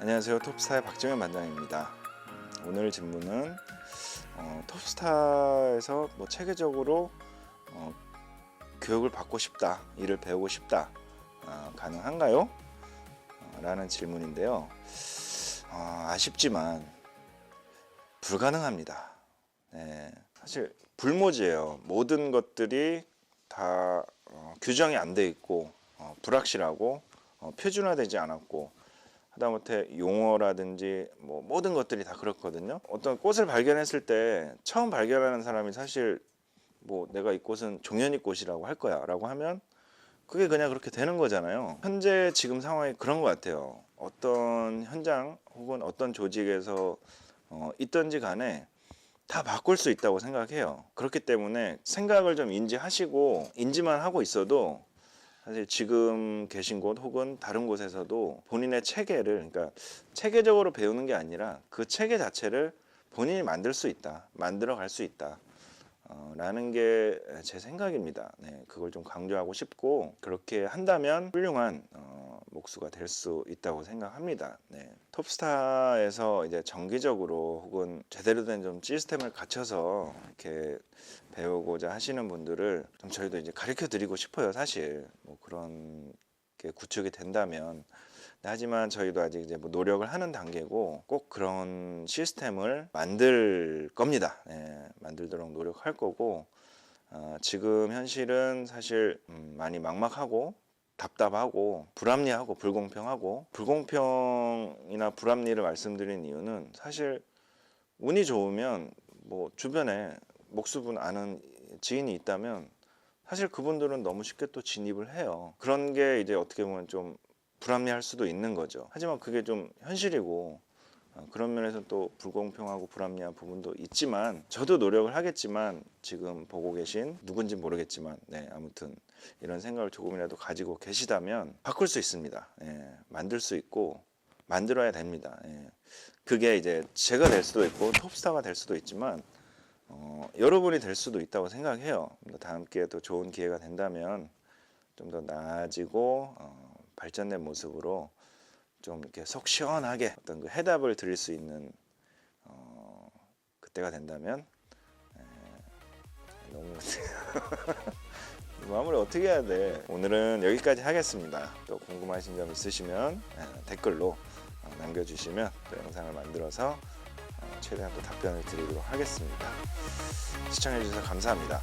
안녕하세요. 톱스타의 박정현 반장입니다. 오늘 질문은 어, 톱스타에서 뭐 체계적으로 어, 교육을 받고 싶다, 일을 배우고 싶다, 어, 가능한가요? 어, 라는 질문인데요. 어, 아쉽지만 불가능합니다. 네, 사실 불모지예요. 모든 것들이 다 어, 규정이 안 돼 있고 어, 불확실하고 어, 표준화되지 않았고 하다못해 용어라든지 뭐 모든 것들이 다 그렇거든요. 어떤 꽃을 발견했을 때 처음 발견하는 사람이 사실 뭐 내가 이 꽃은 종현이 꽃이라고 할 거야 라고 하면 그게 그냥 그렇게 되는 거잖아요. 현재 지금 상황이 그런 것 같아요. 어떤 현장 혹은 어떤 조직에서 어, 있던지 간에 다 바꿀 수 있다고 생각해요. 그렇기 때문에 생각을 좀 인지하시고 인지만 하고 있어도 사실 지금 계신 곳 혹은 다른 곳에서도 본인의 체계를 그러니까 체계적으로 배우는 게 아니라 그 체계 자체를 본인이 만들 수 있다, 만들어 갈 수 있다. 어, 라는 게 제 생각입니다. 네, 그걸 좀 강조하고 싶고 그렇게 한다면 훌륭한 어, 목수가 될 수 있다고 생각합니다. 네. 톱스타에서 이제 정기적으로 혹은 제대로 된 좀 시스템을 갖춰서 이렇게 배우고자 하시는 분들을 좀 저희도 이제 가르쳐 드리고 싶어요. 사실 뭐 그런 게 구축이 된다면 네, 하지만 저희도 아직 이제 뭐 노력을 하는 단계고 꼭 그런 시스템을 만들 겁니다. 예, 만들도록 노력할 거고 어, 지금 현실은 사실 음, 많이 막막하고 답답하고 불합리하고 불공평하고 불공평이나 불합리를 말씀드린 이유는 사실 운이 좋으면 뭐 주변에 목수분 아는 지인이 있다면 사실 그분들은 너무 쉽게 또 진입을 해요. 그런 게 이제 어떻게 보면 좀 불합리할 수도 있는 거죠. 하지만 그게 좀 현실이고 어, 그런 면에서 또 불공평하고 불합리한 부분도 있지만 저도 노력을 하겠지만 지금 보고 계신 누군지 모르겠지만 네 아무튼 이런 생각을 조금이라도 가지고 계시다면 바꿀 수 있습니다. 예, 만들 수 있고 만들어야 됩니다. 예. 그게 이제 제가 될 수도 있고 톱스타가 될 수도 있지만 어, 여러분이 될 수도 있다고 생각해요. 뭐 다음 기회에 또 좋은 기회가 된다면 좀 더 나아지고 어, 발전된 모습으로 좀 이렇게 속 시원하게 어떤 그 해답을 드릴 수 있는 어, 그때가 된다면 에, 너무 마무리 어떻게 해야 돼? 오늘은 여기까지 하겠습니다. 또 궁금하신 점 있으시면 에, 댓글로 어, 남겨주시면 또 영상을 만들어서 어, 최대한 또 답변을 드리도록 하겠습니다. 시청해주셔서 감사합니다.